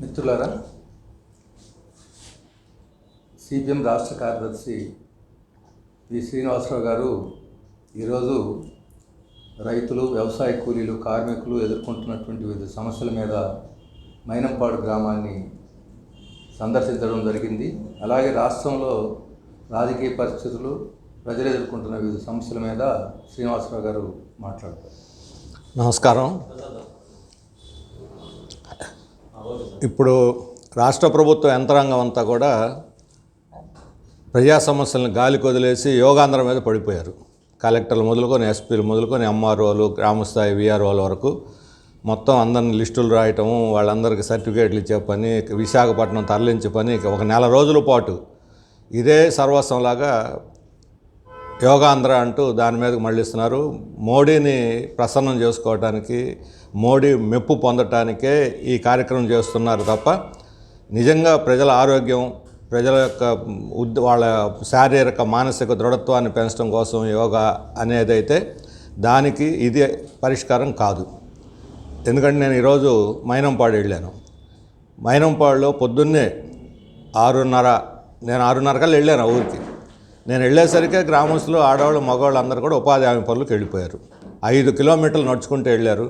మిత్రులారా సిపిఎం రాష్ట్ర కార్యదర్శి వి శ్రీనివాసరావు గారు ఈరోజు రైతులు వ్యవసాయ కూలీలు కార్మికులు ఎదుర్కొంటున్నటువంటి వివిధ సమస్యల మీద మైనంపాడు గ్రామాన్ని సందర్శించడం జరిగింది. అలాగే రాష్ట్రంలో రాజకీయ పరిస్థితులు ప్రజలు ఎదుర్కొంటున్న వివిధ సమస్యల మీద శ్రీనివాసరావు గారు మాట్లాడతారు. నమస్కారం. ఇప్పుడు రాష్ట్ర ప్రభుత్వ యంత్రాంగం అంతా కూడా ప్రజా సమస్యలను గాలికి వదిలేసి యోగాంధ్ర మీద పడిపోయారు. కలెక్టర్లు మొదలుకొని ఎస్పీలు మొదలుకొని ఎంఆర్ఓలు గ్రామస్థాయి విఆర్ఓల వరకు మొత్తం అందరిని లిస్టులు రాయటము వాళ్ళందరికీ సర్టిఫికేట్లు ఇచ్చే పని విశాఖపట్నం తరలించే పని ఒక నెల రోజుల పాటు ఇదే సర్వస్వంలాగా యోగాంధ్ర అంటూ దాని మీదకి మళ్ళిస్తున్నారు. మోడీని ప్రసన్నం చేసుకోవటానికి మోడీ మెప్పు పొందటానికే ఈ కార్యక్రమం చేస్తున్నారు తప్ప నిజంగా ప్రజల ఆరోగ్యం ప్రజల యొక్క ఉద్ వాళ్ళ శారీరక మానసిక దృఢత్వాన్ని పెంచడం కోసం యోగా అనేదైతే దానికి ఇది పరిష్కారం కాదు. ఎందుకంటే నేను ఈరోజు మైనంపాడు వెళ్ళాను. మైనంపాడులో పొద్దున్నే ఆరున్నర నేను ఆరున్నర కల్లా వెళ్ళాను ఆ ఊరికి. నేను వెళ్ళేసరికి గ్రామస్తులు ఆడవాళ్ళు మగవాళ్ళు అందరూ కూడా ఉపాధి హామీ పనులకు వెళ్ళిపోయారు. ఐదు కిలోమీటర్లు నడుచుకుంటూ వెళ్ళారు.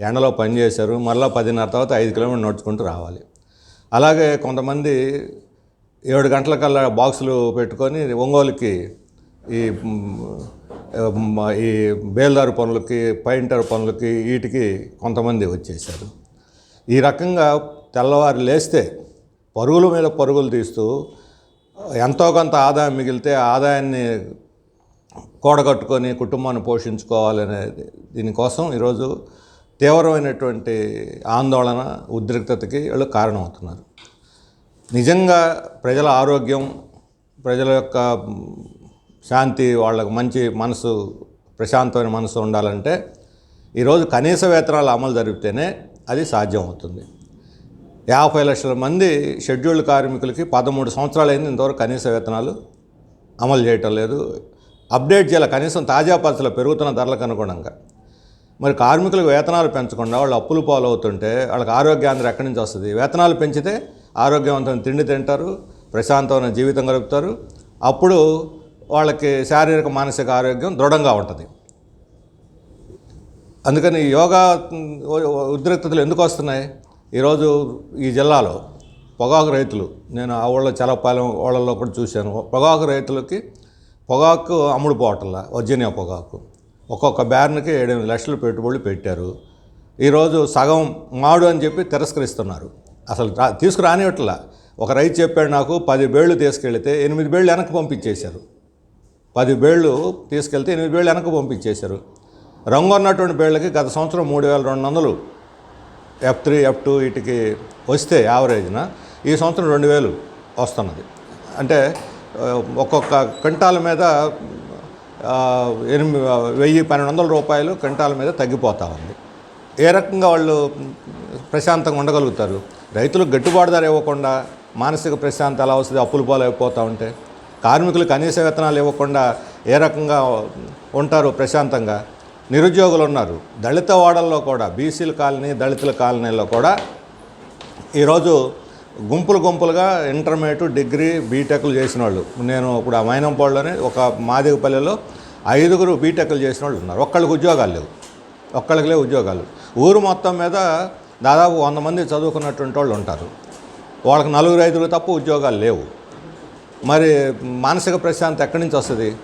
ఎండలో పని చేశారు. మళ్ళీ పదిన్నర తర్వాత ఐదు కిలోమీటర్లు నడుచుకుంటూ రావాలి. అలాగే కొంతమంది ఏడు గంటలకల్లా బాక్సులు పెట్టుకొని ఒంగోలుకి ఈ ఈ బేల్దారు పనులకి పైంటర్ పనులకి వీటికి కొంతమంది వచ్చేసారు ఈ రకంగా తెల్లవారు లేస్తే పరుగుల మీద పరుగులు తీస్తూ ఎంతో కొంత ఆదాయం మిగిలితే ఆదాయాన్ని కూడగట్టుకొని కుటుంబాన్ని పోషించుకోవాలనే దీనికోసం ఈరోజు తీవ్రమైనటువంటి ఆందోళన ఉద్రిక్తతకి వీళ్ళు కారణమవుతున్నారు. నిజంగా ప్రజల ఆరోగ్యం ప్రజల యొక్క శాంతి వాళ్ళకు మంచి మనసు ప్రశాంతమైన మనసు ఉండాలంటే ఈరోజు కనీస వేతనాలు అమలు జరిపితేనే అది సాధ్యం అవుతుంది యాభై లక్షల మంది షెడ్యూల్డ్ కార్మికులకి పదమూడు సంవత్సరాలైంది ఇంతవరకు కనీస వేతనాలు అమలు చేయటం లేదు. అప్డేట్ చేయాలి కనీసం తాజా పరిస్థితులు పెరుగుతున్న ధరలకు అనుగుణంగా. మరి కార్మికులకు వేతనాలు పెంచకుండా వాళ్ళు అప్పులు పాలవుతుంటే వాళ్ళకి ఆరోగ్యాంధ్ర ఎక్కడి నుంచి వస్తుంది? వేతనాలు పెంచితే ఆరోగ్యవంతమైన తిండి తింటారు ప్రశాంతమైన జీవితం గడుపుతారు. అప్పుడు వాళ్ళకి శారీరక మానసిక ఆరోగ్యం దృఢంగా ఉంటుంది. అందుకని యోగా ఉద్రిక్తతలు ఎందుకు వస్తున్నాయి? ఈరోజు ఈ జిల్లాలో పొగాకు రైతులు నేను ఆ ఊళ్ళో చలపాలెం ఊళ్ళల్లో కూడా చూశాను. పొగాకు రైతులకి పొగాకు అమ్ముడు పోవటంలా వర్జీనియా పొగాకు. ఒక్కొక్క బ్యార్న్కి ఏడెనిమిది లక్షలు పెట్టుబడులు పెట్టారు. ఈరోజు సగం మాడు అని చెప్పి తిరస్కరిస్తున్నారు. అసలు రా తీసుకురానివట్లా ఒక రైతు చెప్పాడు నాకు పది బేళ్ళు తీసుకెళ్తే ఎనిమిది బేళ్ళు వెనక్కి పంపించేశారు. పది బేళ్ళు తీసుకెళ్తే ఎనిమిది బేళ్ళు వెనక్కి పంపించేశారు. రంగు ఉన్నటువంటి బేళ్ళకి గత సంవత్సరం మూడు వేల రెండు వందలు ఎఫ్ త్రీ ఎఫ్ టూ వీటికి వస్తే యావరేజ్న ఈ సంవత్సరం రెండు వేలు వస్తున్నది. అంటే ఒక్కొక్క క్వింటాల మీద ఎనిమిది వెయ్యి పన్నెండు వందల రూపాయలు క్వింటాల మీద తగ్గిపోతూ ఉంది. ఏ రకంగా వాళ్ళు ప్రశాంతంగా ఉండగలుగుతారు? రైతులకు గిట్టుబాటు ధర ఇవ్వకుండా మానసిక ప్రశాంతత ఎలా వస్తుంది అప్పులు పాలు ఉంటే కార్మికులు కనీస వేతనాలు ఇవ్వకుండా ఏ రకంగా ఉంటారు ప్రశాంతంగా? నిరుద్యోగులు ఉన్నారు. దళిత వాడల్లో కూడా బీసీల కాలనీ దళితుల కాలనీలో కూడా ఈరోజు గుంపులు గుంపులుగా ఇంటర్మీడియట్ డిగ్రీ బీటెక్లు చేసిన వాళ్ళు నేను ఇప్పుడు ఆ మైనంపాడులోనే ఒక మాదిగపల్లెలో ఐదుగురు బీటెక్లు చేసిన వాళ్ళు ఉన్నారు. ఒక్కళ్ళకి ఉద్యోగాలు లేవు. ఒక్కళ్ళకి లేవు ఉద్యోగాలు. ఊరు మొత్తం మీద దాదాపు వంద మంది చదువుకున్నటువంటి వాళ్ళు ఉంటారు. వాళ్ళకి నలుగురు ఐదుగురు తప్ప ఉద్యోగాలు లేవు. మరి మానసిక ప్రశాంతత ఎక్కడి నుంచి వస్తుంది?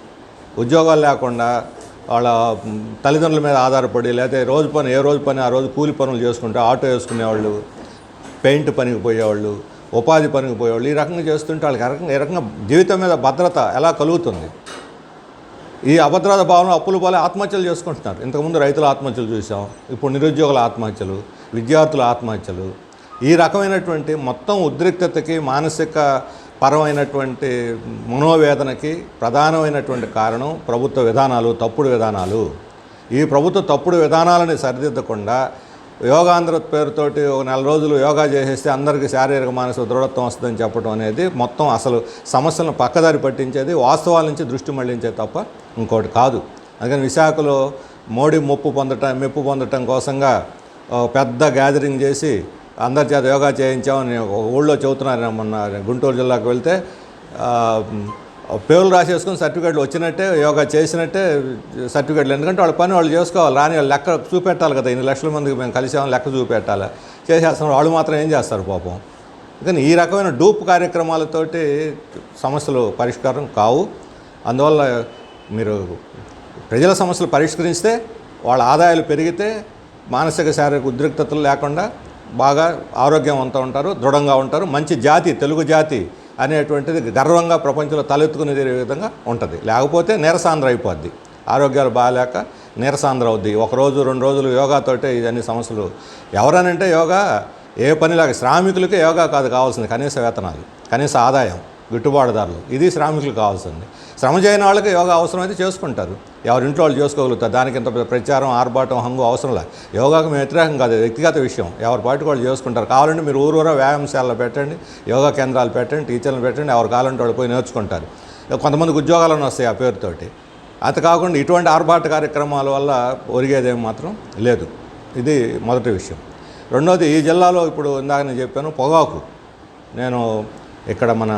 ఉద్యోగాలు లేకుండా వాళ్ళ తల్లిదండ్రుల మీద ఆధారపడి లేకపోతే రోజు పని ఏ రోజు పని ఆ రోజు కూలి పనులు చేసుకుంటే ఆటో వేసుకునేవాళ్ళు పెయింట్ పనికి పోయేవాళ్ళు ఉపాధి పనికి పోయేవాళ్ళు ఈ రకంగా చేస్తుంటే వాళ్ళకి రకంగా ఈ రకంగా జీవితం మీద భద్రత ఎలా కలుగుతుంది? ఈ అభద్రత భావన అప్పులు పోలే ఆత్మహత్యలు చేసుకుంటున్నారు. ఇంతకుముందు రైతుల ఆత్మహత్యలు చూసాం ఇప్పుడు నిరుద్యోగుల ఆత్మహత్యలు విద్యార్థుల ఆత్మహత్యలు. ఈ రకమైనటువంటి మొత్తం ఉద్రిక్తతకి మానసిక పరమైనటువంటి మనోవేదనకి ప్రధానమైనటువంటి కారణం ప్రభుత్వ విధానాలు తప్పుడు విధానాలు. ఈ ప్రభుత్వ తప్పుడు విధానాలని సరిదిద్దకుండా యోగాంధ్ర పేరుతోటి ఒక నెల రోజులు యోగా చేసేస్తే అందరికీ శారీరక మానసిక దృఢత్వం వస్తుందని చెప్పడం అనేది మొత్తం అసలు సమస్యలను పక్కదారి పట్టించేది వాస్తవాల నుంచి దృష్టి మళ్ళించే తప్ప ఇంకోటి కాదు. అందుకని విశాఖలో మోడీ మొప్పు పొందటం మెప్పు పొందటం కోసంగా పెద్ద గ్యాదరింగ్ చేసి అందరి చేత యోగా చేయించామని ఒక ఊళ్ళో చెబుతున్నారు మొన్న గుంటూరు జిల్లాకు వెళ్తే పేర్లు రాసేసుకుని సర్టిఫికేట్లు వచ్చినట్టే యోగా చేసినట్టే సర్టిఫికేట్లు. ఎందుకంటే వాళ్ళ పని వాళ్ళు చేసుకోవాలి. రాని వాళ్ళు లెక్క చూపెట్టాలి కదా. ఇన్ని లక్షల మందికి మేము కలిసామని లెక్క చూపెట్టాలి. చేసేస్తాం వాళ్ళు మాత్రం ఏం చేస్తారు పాపం? కానీ ఈ రకమైన డూప్ కార్యక్రమాలతోటి సమస్యలు పరిష్కారం కావు. అందువల్ల మీరు ప్రజల సమస్యలు పరిష్కరిస్తే వాళ్ళ ఆదాయాలు పెరిగితే మానసిక శారీరక ఉద్రిక్తతలు లేకుండా బాగా ఆరోగ్యవంతంగా ఉంటారు దృఢంగా ఉంటారు. మంచి జాతి తెలుగు జాతి అనేటువంటిది గర్వంగా ప్రపంచంలో తలెత్తుకునే విధంగా ఉంటుంది. లేకపోతే నీరసాంధ్ర అయిపోద్ది. ఆరోగ్యాలు బాగాలేక నీరసాంధ్ర అవుద్ది. ఒక రోజు రెండు రోజులు యోగాతోటే ఇవన్నీ సమస్యలు. ఎవరనంటే యోగా ఏ పనిలాగా శ్రామికులకే యోగా కాదు కావాల్సింది కనీస వేతనాలు కనీస ఆదాయం గిట్టుబాటుదారులు. ఇది శ్రామికులు కావాల్సింది. శ్రమ చేయని వాళ్ళకి యోగా అవసరమైతే చేసుకుంటారు. ఎవరి ఇంట్లో వాళ్ళు చేసుకోగలుగుతారు. దానికి ఇంత ప్రచారం ఆర్భాటం హంగు అవసరం లేదు. యోగాకు మేము వ్యతిరేకం కాదు. వ్యక్తిగత విషయం. ఎవరి పాటికి వాళ్ళు చేసుకుంటారు. కావాలంటే మీరు ఊరూరా వ్యాయామశాలలో పెట్టండి యోగా కేంద్రాలు పెట్టండి టీచర్లు పెట్టండి ఎవరు కావాలంటే వాళ్ళు పోయి నేర్చుకుంటారు. కొంతమందికి ఉద్యోగాలను వస్తాయి ఆ పేరుతోటి. అంత కాకుండా ఇటువంటి ఆర్భాట కార్యక్రమాల వల్ల ఒరిగేదేం మాత్రం లేదు. ఇది మొదటి విషయం. రెండోది ఈ జిల్లాలో ఇప్పుడు ఇందాక నేను చెప్పాను పొగాకు. నేను ఇక్కడ మన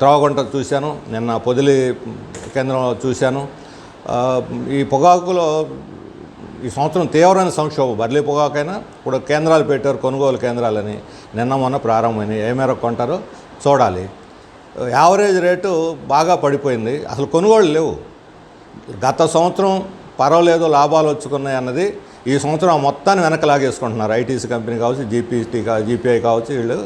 త్రావగుంట చూశాను నిన్న పొదిలి కేంద్రంలో చూశాను. ఈ పొగాకులో ఈ సంవత్సరం తీవ్రమైన సంక్షోభం బర్లీ పొగాకైనా ఇప్పుడు కేంద్రాలు పెట్టారు కొనుగోలు కేంద్రాలని. నిన్న మొన్న ప్రారంభమైనాయి ఏ మేరకు కొంటారో చూడాలి. యావరేజ్ రేటు బాగా పడిపోయింది అసలు కొనుగోళ్ళు లేవు. గత సంవత్సరం పర్వాలేదు లాభాలు వచ్చుకున్నాయి అన్నది ఈ సంవత్సరం ఆ మొత్తాన్ని వెనక లాగేసుకుంటున్నారు. ఐటీసీ కంపెనీ కావచ్చు జీపీటీ కా జీపీఐ కావచ్చు వీళ్ళు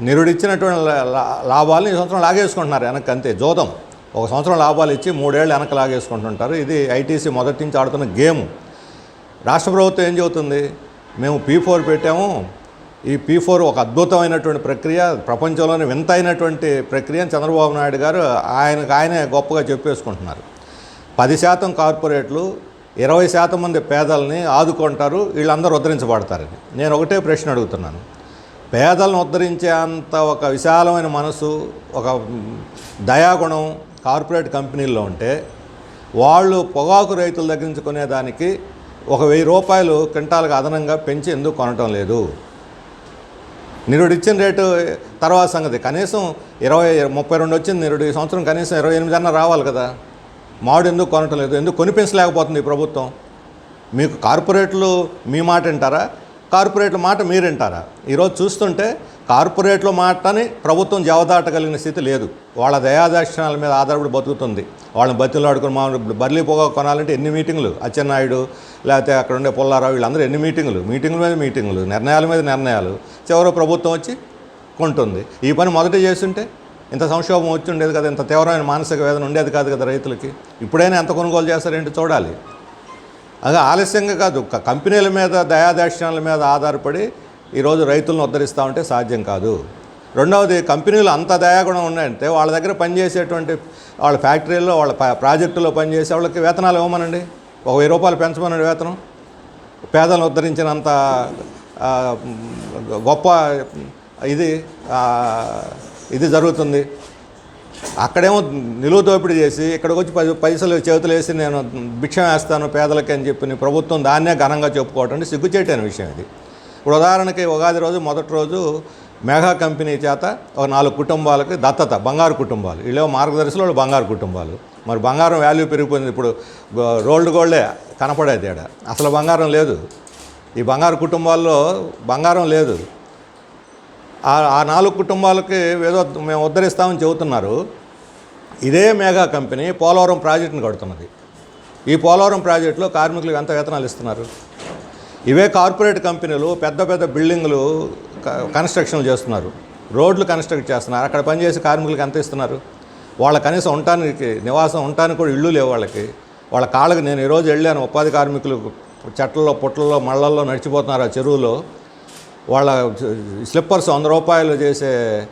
నిరుడిచ్చినటువంటి ఇచ్చినటువంటి లా- ఈ సంవత్సరం లాగేసుకుంటున్నారు వెనక్కి అంతే జోదం. ఒక సంవత్సరం లాభాలు ఇచ్చి మూడేళ్ళు వెనక లాగేసుకుంటుంటారు. ఇది ఐటీసీ మొదటి నుంచి ఆడుతున్న గేమ్. రాష్ట్ర ప్రభుత్వం ఏం చెబుతుంది? మేము పీ ఫోర్ పెట్టాము. ఈ పీ ఫోర్ ఒక అద్భుతమైనటువంటి ప్రక్రియ. ప్రపంచంలోనే వింత అయినటువంటి ప్రక్రియ అని చంద్రబాబు నాయుడు గారు ఆయనకు ఆయనే గొప్పగా చెప్పేసుకుంటున్నారు. పది శాతం కార్పొరేట్లు ఇరవై శాతం మంది పేదల్ని ఆదుకుంటారు. వీళ్ళందరూ ఉద్ధరించబడతారని. నేను ఒకటే ప్రశ్న అడుగుతున్నాను. పేదలను ఉద్ధరించే అంత ఒక విశాలమైన మనసు ఒక దయాగుణం కార్పొరేట్ కంపెనీల్లో ఉంటే వాళ్ళు పొగాకు రైతుల దగ్గర నుంచి కొనేదానికి ఒక వెయ్యి రూపాయలు క్వింటాల్కి అదనంగా పెంచి ఎందుకు కొనటం లేదు? నిరుడు ఇచ్చిన రేటు తర్వాత సంగతి. కనీసం ఇరవై ముప్పై రెండు వచ్చింది నిరుడు ఈ సంవత్సరం కనీసం ఇరవై ఎనిమిది అన్న రావాలి కదా. మామిడి ఎందుకు కొనటం లేదు? ఎందుకు కొనిపించలేకపోతుంది ఈ ప్రభుత్వం? మీకు కార్పొరేట్లు మీ మాట వింటారా? కార్పొరేట్ల మాట మీరు వింటారా ఈరోజు చూస్తుంటే కార్పొరేట్ల మాటని ప్రభుత్వం జవదాటగలిగిన స్థితి లేదు. వాళ్ళ దయాదర్శనాల మీద ఆధారపడి బతుకుతుంది. వాళ్ళని బతులు ఆడుకుని మా బర్లీ పొగ కొనాలంటే ఎన్ని మీటింగ్లు? అచ్చెన్నాయుడు లేకపోతే అక్కడ ఉండే పుల్లారావు వీళ్ళందరూ ఎన్ని మీటింగులు? మీటింగుల మీద మీటింగులు నిర్ణయాల మీద నిర్ణయాలు. చివరి ప్రభుత్వం వచ్చి కొంటుంది. ఈ పని మొదట చేస్తుంటే ఇంత సంక్షోభం వచ్చి ఉండేది కదా ఇంత తీవ్రమైన మానసిక వేదన ఉండేది కాదు కదా రైతులకి. ఇప్పుడైనా ఎంత కొనుగోలు చేస్తారేంటి చూడాలి. అది ఆలస్యంగా కాదు. కంపెనీల మీద దయాదాక్షిణ్యాల మీద ఆధారపడి ఈరోజు రైతులను ఉద్ధరిస్తూ ఉంటే సాధ్యం కాదు. రెండవది కంపెనీలు అంత దయాగుణం ఉన్నాయంటే వాళ్ళ దగ్గర పనిచేసేటువంటి వాళ్ళ ఫ్యాక్టరీల్లో వాళ్ళ ప్రాజెక్టులో పనిచేసే వాళ్ళకి వేతనాలు ఇవ్వమనండి. ఒక వెయ్యి రూపాయలు పెంచమనండి వేతనం. పేదలను ఉద్ధరించినంత గొప్ప ఇది ఇది జరుగుతుంది. అక్కడేమో నిలువ దోపిడీ చేసి ఇక్కడికి వచ్చి పది పైసలు చేతులు వేసి నేను భిక్షం వేస్తాను పేదలకి అని చెప్పి ప్రభుత్వం దాన్నే ఘనంగా చెప్పుకోవటం అంటే సిగ్గుచేటైన విషయం ఇది. ఇప్పుడు ఉదాహరణకి ఉగాది రోజు మొదటి రోజు మేఘా కంపెనీ చేత ఒక నాలుగు కుటుంబాలకి దత్తత బంగారు కుటుంబాలు. వీళ్ళేమో మార్గదర్శులు వాళ్ళు బంగారు కుటుంబాలు. మరి బంగారం వాల్యూ పెరిగిపోయింది. ఇప్పుడు రోల్డ్ గోల్డే కనపడేది తేడా అసలు బంగారం లేదు. ఈ బంగారు కుటుంబాల్లో బంగారం లేదు. ఆ నాలుగు కుటుంబాలకి ఏదో మేము ఉద్ధరిస్తామని చెబుతున్నారు. ఇదే మెగా కంపెనీ పోలవరం ప్రాజెక్టును కడుతున్నది. ఈ పోలవరం ప్రాజెక్టులో కార్మికులకు ఎంత వేతనాలు ఇస్తున్నారు? ఇవే కార్పొరేట్ కంపెనీలు పెద్ద పెద్ద బిల్డింగులు క- చేస్తున్నారు. రోడ్లు కన్స్ట్రక్ట్ చేస్తున్నారు. అక్కడ పనిచేసే కార్మికులకు ఎంత ఇస్తున్నారు? వాళ్ళ కనీసం ఉండటానికి నివాసం ఉండటానికి కూడా ఇళ్ళు లేవు వాళ్ళకి. వాళ్ళ కాళ్ళకి నేను ఈరోజు వెళ్ళాను. ఉపాధి కార్మికులు చెట్లలో పుట్లలో మళ్ళల్లో నడిచిపోతున్నారు ఆ చెరువులో. వాళ్ళ స్లిప్పర్స్ వంద రూపాయలు చేసే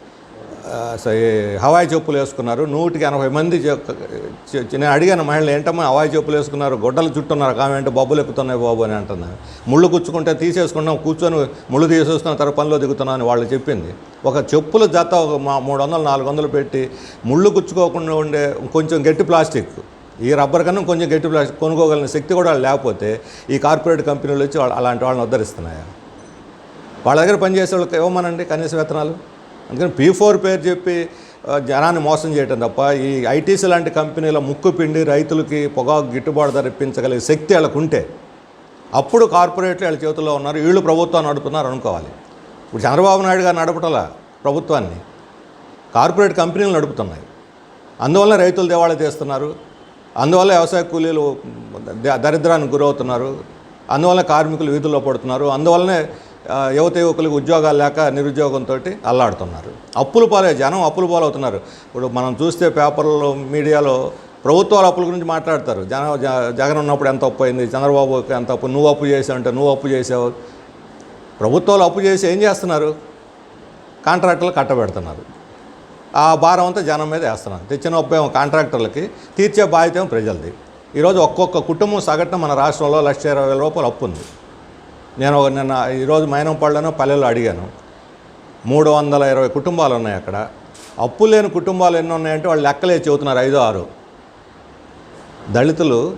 హవాయి చెప్పులు వేసుకున్నారు. నూటికి ఎనభై మంది నేను అడిగాను మహిళలు ఏంటమ్మా హవాయి చెప్పులు వేసుకున్నారు? గొడ్డలు చుట్టున్నారు కామెంట్ బొబ్బులు ఎక్కుతున్నాయి బాబు అని అంటున్నాను ముళ్ళు గుచ్చుకుంటే తీసేసుకున్నాం కూర్చొని ముళ్ళు తీసేసుకున్న తర్వాత పనిలో దిగుతున్నాను అని వాళ్ళు చెప్పింది. ఒక చెప్పుల జత ఒక మా- మూడు వందలు నాలుగు వందలు పెట్టి ముళ్ళు గుచ్చుకోకుండా ఉండే కొంచెం గట్టి ప్లాస్టిక్. ఈ రబ్బర్ కన్నా కొంచెం గట్టి ప్లాస్టిక్ కొనుక్కోగలిగిన శక్తి కూడా లేకపోతే ఈ కార్పొరేట్ కంపెనీలు వచ్చి అలాంటి వాళ్ళని ఉద్ధరిస్తున్నాయా? వాళ్ళ దగ్గర పనిచేసే వాళ్ళకి ఇవ్వమనండి కనీస వేతనాలు. అందుకని పీ ఫోర్ పేరు చెప్పి జనాన్ని మోసం చేయటం తప్ప ఈ ఐటీసీ లాంటి కంపెనీల ముక్కు పిండి రైతులకి పొగాకు గిట్టుబాటు ధర ఇప్పించగలిగే శక్తి వాళ్ళకు ఉంటే అప్పుడు కార్పొరేట్లు వాళ్ళ చేతుల్లో ఉన్నారు వీళ్ళు ప్రభుత్వం నడుపుతున్నారు అనుకోవాలి. ఇప్పుడు చంద్రబాబు నాయుడు గారు నడపటలా ప్రభుత్వాన్ని కార్పొరేట్ కంపెనీలు నడుపుతున్నాయి. అందువల్ల రైతులు దివాళా తీస్తున్నారు అందువల్ల వ్యవసాయ కూలీలు దరిద్రానికి గురవుతున్నారు అందువల్ల కార్మికులు వీధుల్లో పడుతున్నారు అందువల్లనే యువత యువకులకు ఉద్యోగాలు లేక నిరుద్యోగంతో అల్లాడుతున్నారు. అప్పులు పాలే జనం అప్పులు పాలవుతున్నారు. ఇప్పుడు మనం చూస్తే పేపర్లో మీడియాలో ప్రభుత్వాల అప్పుల గురించి మాట్లాడతారు. జన జగన్ ఉన్నప్పుడు ఎంత అప్పు అయింది చంద్రబాబుకి ఎంత అప్పు నువ్వు అప్పు చేసావు అంటే నువ్వు అప్పు చేసావు. ప్రభుత్వాలు అప్పు చేసి ఏం చేస్తున్నారు? కాంట్రాక్టర్లు కట్టబెడుతున్నారు. ఆ భారం అంతా జనం మీద వేస్తున్నారు. తెచ్చిన అప్పు కాంట్రాక్టర్లకి తీర్చే బాధ్యత ఏమో ప్రజలది. ఈరోజు ఒక్కొక్క కుటుంబం సగటున మన రాష్ట్రంలో లక్ష ఇరవై వేల రూపాయలు అప్పు ఉంది నేను ఒక నిన్న ఈరోజు మైనంపళ్ళను పల్లెల్లో అడిగాను. మూడు వందల ఇరవై కుటుంబాలు ఉన్నాయి అక్కడ. అప్పు లేని కుటుంబాలు ఎన్ని ఉన్నాయంటే వాళ్ళు లెక్కలే చెబుతున్నారు ఐదో ఆరు. దళితులు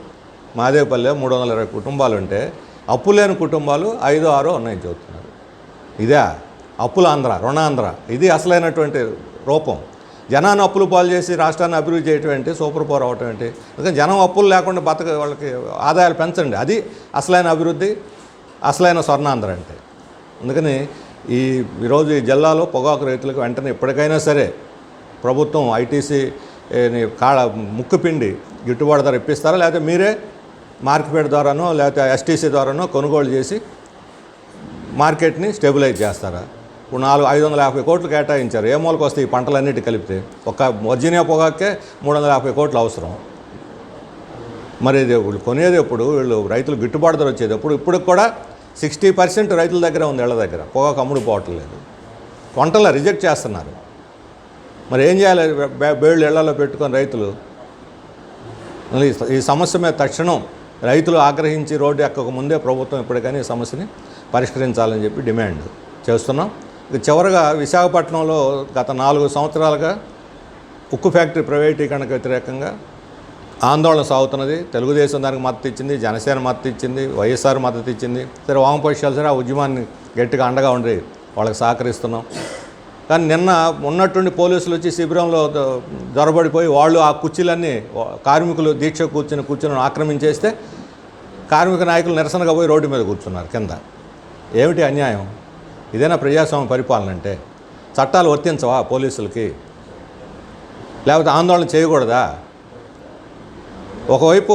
మాదేవపల్లె మూడు వందల ఇరవై కుటుంబాలు ఉంటే అప్పు లేని కుటుంబాలు ఐదో ఆరో ఉన్నాయని చెబుతున్నారు. ఇదే? అప్పుల ఆంధ్ర రుణాంధ్ర ఇది అసలైనటువంటి రూపం. జనాన్ని అప్పులు పాలు చేసి రాష్ట్రాన్ని అభివృద్ధి చేయటం ఏంటి? సూపర్ పవర్ అవటం ఏంటి? అందుకని జనం అప్పులు లేకుండా బతక వాళ్ళకి ఆదాయాలు పెంచండి. అది అసలైన అభివృద్ధి. అసలైన స్వర్ణాంధ్ర అంటే. అందుకని ఈ ఈరోజు ఈ జిల్లాలో పొగాకు రైతులకు వెంటనే ఎప్పటికైనా సరే ప్రభుత్వం ఐటీసీ కాళ ముక్కు పిండి గిట్టుబాటు ధర ఇప్పిస్తారా? లేకపోతే మీరే మార్కెట్ ద్వారానో లేకపోతే ఎస్టీసీ ద్వారానో కొనుగోలు చేసి మార్కెట్ని స్టెబిలైజ్ చేస్తారా? ఇప్పుడు నాలుగు ఐదు వందల యాభై కోట్లు కేటాయించారు. ఏ మూలకు వస్తే ఈ పంటలన్నిటి కలిపితే? ఒక వర్జీనియా పొగాకే మూడు వందల యాభై కోట్లు అవసరం. మరి ఇది వీళ్ళు కొనేది ఎప్పుడు? వీళ్ళు రైతులు గిట్టుబాటు ధర వచ్చేది ఎప్పుడు? ఇప్పుడు కూడా సిక్స్టీ పర్సెంట్ రైతుల దగ్గర ఉంది ఇళ్ళ దగ్గర. పొగాకు అమ్ముడు పోవటం లేదు. వంటల్లో రిజెక్ట్ చేస్తున్నారు. మరి ఏం చేయాలి? బేళ్ళు ఇళ్ళలో పెట్టుకొని రైతులు. ఈ ఈ సమస్య మీద తక్షణం రైతులు ఆగ్రహించి రోడ్డు ఎక్కక ముందే ప్రభుత్వం ఇప్పటికైనా ఈ సమస్యని పరిష్కరించాలని చెప్పి డిమాండ్ చేస్తున్నాం. ఇక చివరగా విశాఖపట్నంలో గత నాలుగు సంవత్సరాలుగా ఉక్కు ఫ్యాక్టరీ ప్రైవేటీకరణకు వ్యతిరేకంగా ఆందోళన సాగుతున్నది. తెలుగుదేశం దానికి మద్దతు ఇచ్చింది జనసేన మద్దతు ఇచ్చింది వైఎస్ఆర్ మద్దతు ఇచ్చింది. సరే వామపక్షాలు సరే ఆ ఉద్యమాన్ని గట్టిగా అండగా ఉండి వాళ్ళకి సహకరిస్తున్నాం. కానీ నిన్న ఉన్నట్టుండి పోలీసులు వచ్చి శిబిరంలో దొరబడిపోయి వాళ్ళు ఆ కుర్చీలన్నీ కార్మికులు దీక్ష కూర్చుని కూర్చుని ఆక్రమించేస్తే కార్మిక నాయకులు నిరసనగా పోయి రోడ్డు మీద కూర్చున్నారు కింద. ఏమిటి అన్యాయం? ఇదేనా ప్రజాస్వామ్య పరిపాలన అంటే? చట్టాలు వర్తించవా పోలీసులకి? లేకపోతే ఆందోళన చేయకూడదా? ఒకవైపు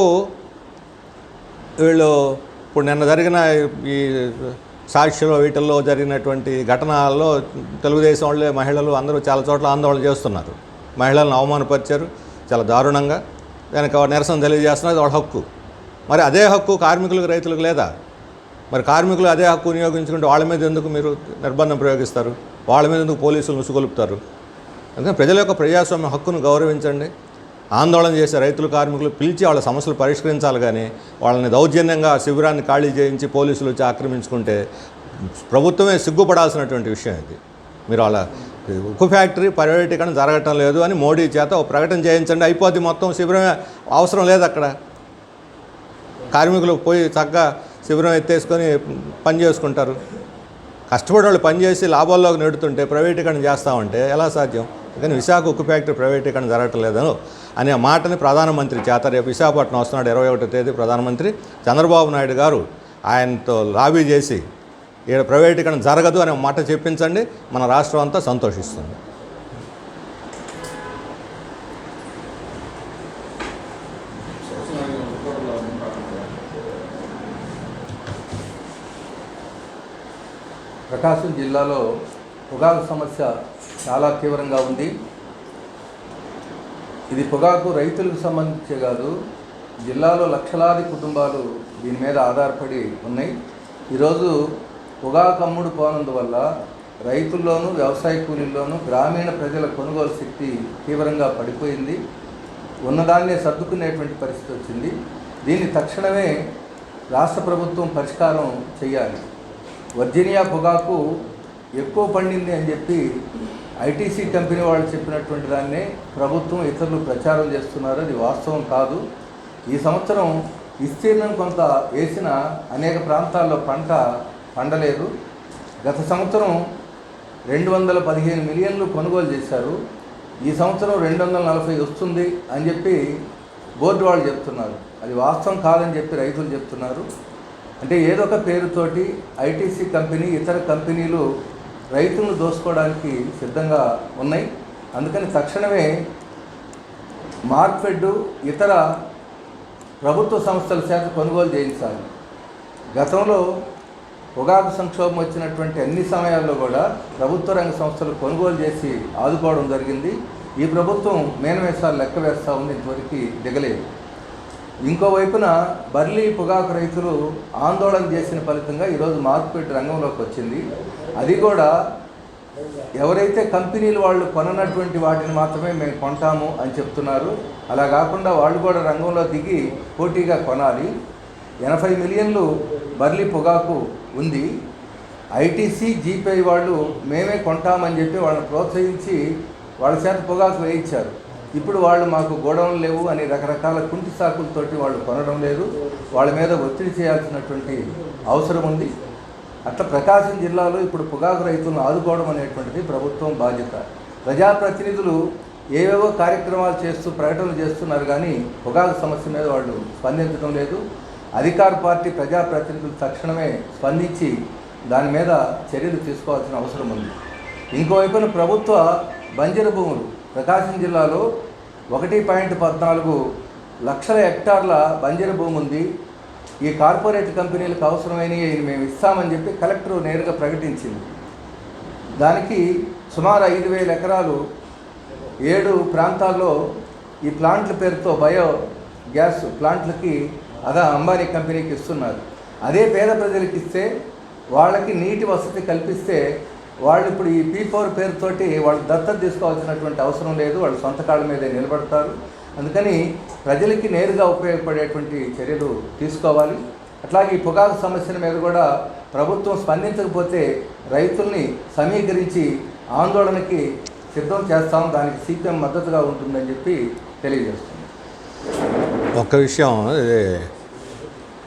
వీళ్ళు ఇప్పుడు నిన్న జరిగిన ఈ సాక్షిలో వీటిల్లో జరిగినటువంటి ఘటనల్లో తెలుగుదేశం వాళ్ళే మహిళలు అందరూ చాలా చోట్ల ఆందోళన చేస్తున్నారు. మహిళలను అవమానపరిచారు. చాలా దారుణంగా. దానికి నిరసన తెలియజేస్తున్నది వాళ్ళ హక్కు. మరి అదే హక్కు కార్మికులకు రైతులకు లేదా? మరి కార్మికులు అదే హక్కు వినియోగించుకుంటే వాళ్ళ మీద ఎందుకు మీరు నిర్బంధం ప్రయోగిస్తారు? వాళ్ళ మీద ఎందుకు పోలీసులు ముసుగొలుపుతారు? అందుకని ప్రజల యొక్క ప్రజాస్వామ్య హక్కును గౌరవించండి. ఆందోళన చేసే రైతులు కార్మికులు పిలిచి వాళ్ళ సమస్యలు పరిష్కరించాలి కానీ వాళ్ళని దౌర్జన్యంగా శిబిరాన్ని ఖాళీ చేయించి పోలీసులు వచ్చి ఆక్రమించుకుంటే ప్రభుత్వమే సిగ్గుపడాల్సినటువంటి విషయం ఇది. మీరు వాళ్ళ ఉక్కు ఫ్యాక్టరీ ప్రైవేటీకరణ జరగటం లేదు అని మోడీ చేత ఒక ప్రకటన చేయించండి అయిపోద్ది మొత్తం శిబిరమే అవసరం లేదు అక్కడ. కార్మికులు పోయి చక్కగా శిబిరం ఎత్తేసుకొని పని చేసుకుంటారు. కష్టపడి వాళ్ళు పనిచేసి లాభాల్లోకి నెడుతుంటే ప్రైవేటీకరణ చేస్తామంటే ఎలా సాధ్యం? కానీ విశాఖ ఉక్కు ఫ్యాక్టరీ ప్రైవేటీకరణ జరగటం లేదని అనే మాటని ప్రధానమంత్రి చేత రేపు విశాఖపట్నం వస్తున్నాడు ఇరవై ఒకటో తేదీ ప్రధానమంత్రి. చంద్రబాబు నాయుడు గారు ఆయనతో లాబీ చేసి ఇక్కడ ప్రైవేటీకరణ జరగదు అనే మాట చెప్పించండి మన రాష్ట్రం అంతా సంతోషిస్తుంది. ప్రకాశం జిల్లాలో పొగాకు సమస్య చాలా తీవ్రంగా ఉంది. ఇది పొగాకు రైతులకు సంబంధించే కాదు జిల్లాలో లక్షలాది కుటుంబాలు దీని మీద ఆధారపడి ఉన్నాయి. ఈరోజు పొగాకు అమ్ముడు పోనందువల్ల రైతుల్లోనూ వ్యవసాయ కూలీల్లోనూ గ్రామీణ ప్రజల కొనుగోలు శక్తి తీవ్రంగా పడిపోయింది. ఉన్నదాన్నే సర్దుకునేటువంటి పరిస్థితి వచ్చింది. దీన్ని తక్షణమే రాష్ట్ర ప్రభుత్వం పరిష్కారం చేయాలి. వర్జీనియా పొగాకు ఎక్కువ పండింది అని చెప్పి ఐటీసీ కంపెనీ వాళ్ళు చెప్పినటువంటి దాన్ని ప్రభుత్వం ఇతరులు ప్రచారం చేస్తున్నారు. అది వాస్తవం కాదు. ఈ సంవత్సరం విస్తీర్ణం కొంత వేసిన అనేక ప్రాంతాల్లో పంట పండలేదు. గత సంవత్సరం రెండు వందల పదిహేను మిలియన్లు కొనుగోలు చేశారు. ఈ సంవత్సరం రెండు వందల నలభై వస్తుంది అని చెప్పి బోర్డు వాళ్ళు చెప్తున్నారు. అది వాస్తవం కాదని చెప్పి రైతులు చెప్తున్నారు. అంటే ఏదో ఒక పేరుతోటి ఐటీసీ కంపెనీ ఇతర కంపెనీలు రైతులను దోసుకోవడానికి సిద్ధంగా ఉన్నాయి. అందుకని తక్షణమే మార్క్ఫెడ్ ఇతర ప్రభుత్వ సంస్థల చేత కొనుగోలు చేయించాలి. గతంలో పొగాకు సంక్షోభం వచ్చినటువంటి అన్ని సమయాల్లో కూడా ప్రభుత్వ రంగ సంస్థలు కొనుగోలు చేసి ఆదుకోవడం జరిగింది. ఈ ప్రభుత్వం మేనవేసాలు లెక్క వేస్తూ ఉంది ఇంతవరకు దిగలేదు. ఇంకోవైపున బర్లీ పొగాకు రైతులు ఆందోళన చేసిన ఫలితంగా ఈరోజు మార్కెట్ రంగంలోకి వచ్చింది. అది కూడా ఎవరైతే కంపెనీలు వాళ్ళు కొననటువంటి వాటిని మాత్రమే మేము కొంటాము అని చెప్తున్నారు. అలా కాకుండా వాళ్ళు కూడా రంగంలో దిగి పోటీగా కొనాలి. ఎనభై మిలియన్లు బర్లీ పొగాకు ఉంది. ఐటీసీ జీపీఐ వాళ్ళు మేమే కొంటామని చెప్పి వాళ్ళని ప్రోత్సహించి వాళ్ళ చేత పొగాకు వేయించారు. ఇప్పుడు వాళ్ళు మాకు గోడౌన్ లేవు అని రకరకాల కుంటి సాకులతోటి వాళ్ళు కొనడం లేదు. వాళ్ళ మీద ఒత్తిడి చేయాల్సినటువంటి అవసరం ఉంది. అట్లా ప్రకాశం జిల్లాలో ఇప్పుడు పొగాకు రైతులను ఆదుకోవడం అనేటువంటిది ప్రభుత్వం బాధ్యత. ప్రజాప్రతినిధులు ఏవేవో కార్యక్రమాలు చేస్తూ ప్రకటనలు చేస్తున్నారు కానీ పొగాకు సమస్య మీద వాళ్ళు స్పందించడం లేదు. అధికార పార్టీ ప్రజాప్రతినిధులు తక్షణమే స్పందించి దాని మీద చర్యలు తీసుకోవాల్సిన అవసరం ఉంది. ఇంకోవైపున ప్రభుత్వ బంజరు భూములు ప్రకాశం జిల్లాలో ఒకటి పాయింట్ పద్నాలుగు లక్షల హెక్టార్ల బంజరు భూమి ఉంది. ఈ కార్పొరేట్ కంపెనీలకు అవసరమైనవి మేము ఇస్తామని చెప్పి కలెక్టర్ నేరుగా ప్రకటించింది. దానికి సుమారు ఐదు వేల ఎకరాలు ఏడు ప్రాంతాల్లో ఈ ప్లాంట్ల పేరుతో బయో గ్యాస్ ప్లాంట్లకి అదా అంబానీ కంపెనీకి ఇస్తున్నారు. అదే పేద ప్రజలకు ఇస్తే వాళ్ళకి నీటి వసతి కల్పిస్తే వాళ్ళు ఇప్పుడు ఈ పీ ఫోర్ పేరుతోటి వాళ్ళు దత్తత తీసుకోవాల్సినటువంటి అవసరం లేదు వాళ్ళు సొంత కాళ్ళ మీదే నిలబడతారు. అందుకని ప్రజలకి నేరుగా ఉపయోగపడేటువంటి చర్యలు తీసుకోవాలి. అట్లాగే ఈ పొగాకు సమస్యల మీద కూడా ప్రభుత్వం స్పందించకపోతే రైతుల్ని సమీకరించి ఆందోళనకి సిద్ధం చేస్తాం దానికి సీపీఎం మద్దతుగా ఉంటుందని చెప్పి తెలియజేస్తుంది ఒక్క విషయం